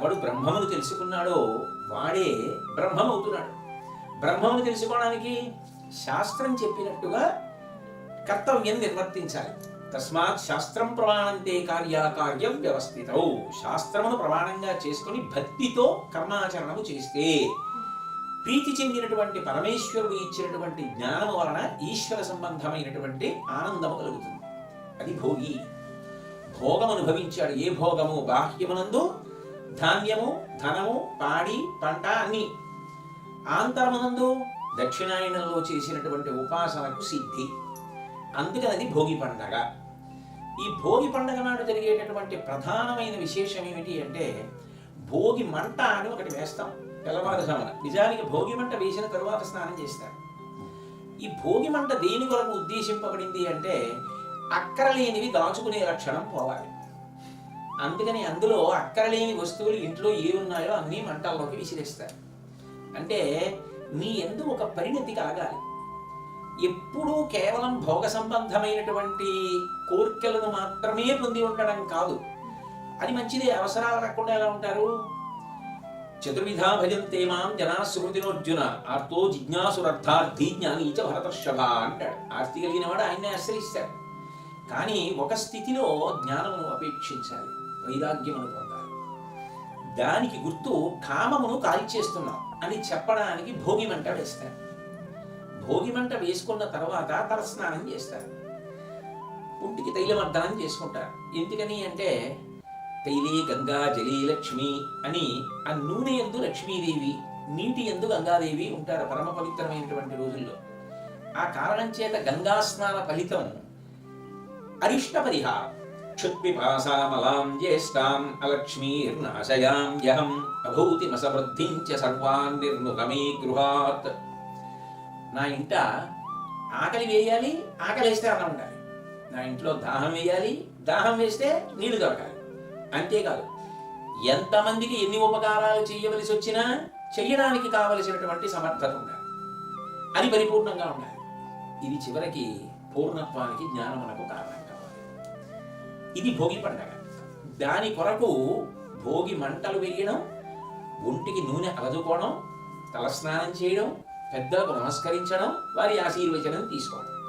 ఎవడు బ్రహ్మమును తెలుసుకున్నాడో వాడే బ్రహ్మమవుతున్నాడు. బ్రహ్మమును తెలుసుకోవడానికి శాస్త్రం చెప్పినట్టుగా కర్తవ్యం నిర్వర్తించాలి. తస్మాత్ శాస్త్రం ప్రమాణంతే కార్యాకార్యం వ్యవస్థితౌ. శాస్త్రమును ప్రమాణంగా చేసుకుని భక్తితో కర్మాచరణము చేస్తే ప్రీతి చెందినటువంటి పరమేశ్వరుడు ఇచ్చినటువంటి జ్ఞానము వలన ఈశ్వర సంబంధమైనటువంటి ఆనందము కలుగుతుంది. అది భోగి. భోగం అనుభవించాడు. ఏ భోగము? బాహ్యమునందు ధాన్యము ధనము పాడి పంట అన్ని. ఆంతరమునందు దక్షిణాయనంలో చేసినటువంటి ఉపాసనకు సిద్ధి. అందుకని అది భోగి పండగ. ఈ భోగి పండగ నాడు జరిగేటటువంటి ప్రధానమైన విశేషం ఏమిటి అంటే భోగి మంట అని ఒకటి వేస్తాం తెల్లవారుజామున. నిజానికి భోగి మంట వేసిన తరువాత స్నానం చేస్తారు. ఈ భోగి మంట దేని కొరకు ఉద్దేశింపబడింది అంటే అక్కరలేనివి దాచుకునే లక్షణం పోవాలి. అందుకని అందులో అక్కరలేని వస్తువులు ఇంట్లో ఏ ఉన్నాయో అన్నీ మంటల్లోకి విసిరేస్తారు. అంటే నీ ఎందు ఒక పరిణతి కలగాలి. ఎప్పుడూ కేవలం భోగ సంబంధమైనటువంటి కోరికలను మాత్రమే పొంది ఉండడం కాదు. అది మంచిదే అవసరాలు రాకుండా ఎలా ఉంటారు? చతుర్విధా భజంతే మాం జనా సుమృతినోర్జున ఆర్తో జిజ్ఞాసురర్థార్థి జ్ఞానీచ భరతర్షభ అంటాడు. ఆర్తి కలిగిన వాడు ఆయన్నే ఆశ్రయిస్తాడు. కానీ ఒక స్థితిలో జ్ఞానము అపేక్షించాలి. వైరాగ్యమును పొందాలి దానికి గుర్తు కామమును కాల్చేస్తున్నాం అని చెప్పడానికి భోగి మంట వేస్తారు. భోగి మంట వేసుకున్న తర్వాత తలస్నానం చేస్తారు. ఒంటికి తైలమర్దనం చేసుకుంటారు. ఎందుకని అంటే తైలే గంగా జలీ లక్ష్మి అని ఆ నూనె ఎందు లక్ష్మీదేవి నీటి ఎందు గంగాదేవి ఉంటారు పరమ పవిత్రమైనటువంటి రోజుల్లో. ఆ కారణం చేత గంగా స్నాన ఫలితం అరిష్ట పరిహారం. క్షుత్పిపాసామలాం జ్యేష్ఠాం అలక్ష్మీర్నాశయాం యహం అభూతిమసమృద్ధిం చ సర్వాన్ నిర్ముఖమే గృహాత్. నా ఇంట ఆకలి వేయాలి ఆకలి వేస్తే అన్నం ఉండాలి నా ఇంట్లో దాహం వేయాలి దాహం వేస్తే నీళ్ళు దొరకాలి అంతేకాదు ఎంతమందికి ఎన్ని ఉపకారాలు చేయవలసి వచ్చినా చెయ్యడానికి కావలసినటువంటి సమర్థత ఉండాలి. అది పరిపూర్ణంగా ఉండాలి. ఇది చివరికి పూర్ణత్వానికి జ్ఞానం మనకు కారణం. ఇది భోగి పండగ. దాని కొరకు భోగి మంటలు వేయడం ఒంటికి నూనె అలదుకోవడం తలస్నానం చేయడం పెద్దలకు నమస్కరించడం వారి ఆశీర్వచనం తీసుకోవడం.